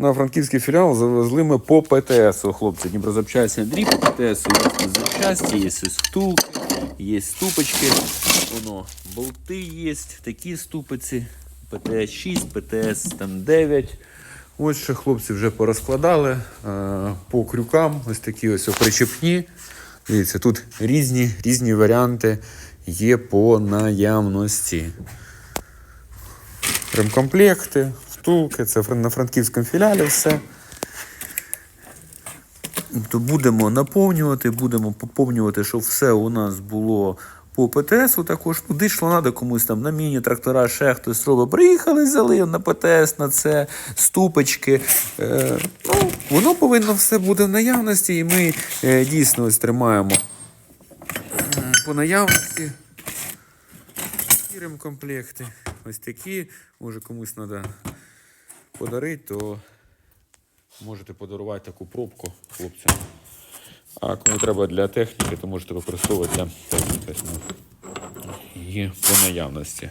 На франківський філіал завезли ми по ПТС. Хлопці, Дніпрозапчасті Андрій по ПТС, є запчасті, є ось втулки, є ступочки. Воно, болти є, такі ступиці. ПТС 6, ПТС там 9. Ось ще хлопці вже порозкладали е, по крюкам. Ось такі ось причепні. Дивіться, тут різні, різні варіанти є по наявності. Ремкомплекти, втулки, це на франківському філіалі все. То будемо наповнювати, будемо поповнювати, щоб все у нас було по ПТСу також. Куди йшло треба комусь там на міні-трактора, ще хтось робить. Приїхали, взяли на ПТС, на це, ступочки. Е, ну, воно повинно все бути в наявності, і ми е, дійсно ось тримаємо по наявності. Такі ремкомплекти. Ось такі. Може комусь треба подарити, то можете подарувати таку пробку хлопцям. А кому треба для техніки, то можете використовувати для техніки. Є по наявності.